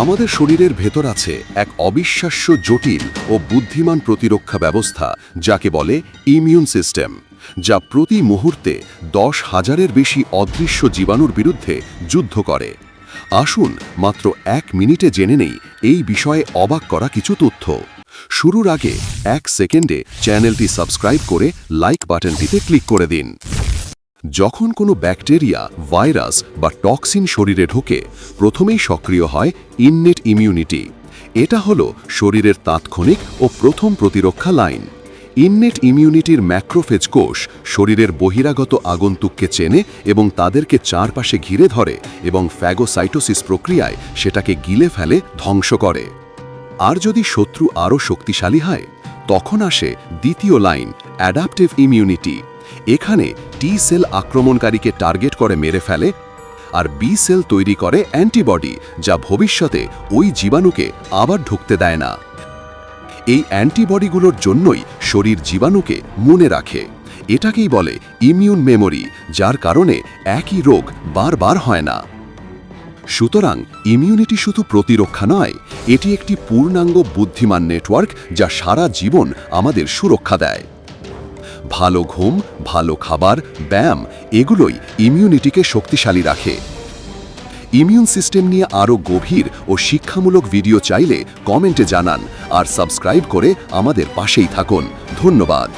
আমাদের শরীরের ভেতর আছে এক অবিশ্বাস্য জটিল ও বুদ্ধিমান প্রতিরক্ষা ব্যবস্থা, যাকে বলে ইমিউন সিস্টেম যা প্রতি মুহূর্তে দশ হাজারের বেশি অদৃশ্য জীবাণুর বিরুদ্ধে যুদ্ধ করে। আসুন মাত্র এক মিনিটে জেনে নেই এই বিষয়ে অবাক করা কিছু তথ্য। শুরুর আগে এক সেকেন্ডে চ্যানেলটি সাবস্ক্রাইব করে লাইক বাটনটিতে ক্লিক করে দিন। যখন কোনো ব্যাকটেরিয়া, ভাইরাস বা টক্সিন শরীরে ঢোকে, প্রথমেই সক্রিয় হয় ইননেট ইমিউনিটি এটা হলো শরীরের তাৎক্ষণিক ও প্রথম প্রতিরক্ষা লাইন। ইননেট ইমিউনিটির ম্যাক্রোফেজ কোষ শরীরের বহিরাগত আগন্তুককে চেনে এবং তাদেরকে চারপাশে ঘিরে ধরে এবং ফ্যাগোসাইটোসিস প্রক্রিয়ায় সেটাকে গিলে ফেলে ধ্বংস করে। আর যদি শত্রু আরও শক্তিশালী হয়, তখন আসে দ্বিতীয় লাইন অ্যাডাপটিভ ইমিউনিটি এখানে টি সেল আক্রমণকারীকে টার্গেট করে মেরে ফেলে আর বি সেল তৈরি করে অ্যান্টিবডি যা ভবিষ্যতে ওই জীবাণুকে আবার ঢুকতে দেয় না। এই অ্যান্টিবডিগুলোর জন্যই শরীর জীবাণুকে মনে রাখে। এটাকেই বলে ইমিউন মেমোরি যার কারণে একই রোগ বারবার হয় না। সুতরাং ইমিউনিটি শুধু প্রতিরক্ষা নয়, এটি একটি পূর্ণাঙ্গ বুদ্ধিমান নেটওয়ার্ক যা সারা জীবন আমাদের সুরক্ষা দেয়। ভালো ঘুম, ভালো খাবার, ব্যায়াম, এগুলোই ইমিউনিটিকে শক্তিশালী রাখে। ইমিউন সিস্টেম নিয়ে আরও গভীর ও শিক্ষামূলক ভিডিও চাইলে কমেন্টে জানান আর সাবস্ক্রাইব করে আমাদের পাশেই থাকুন। ধন্যবাদ।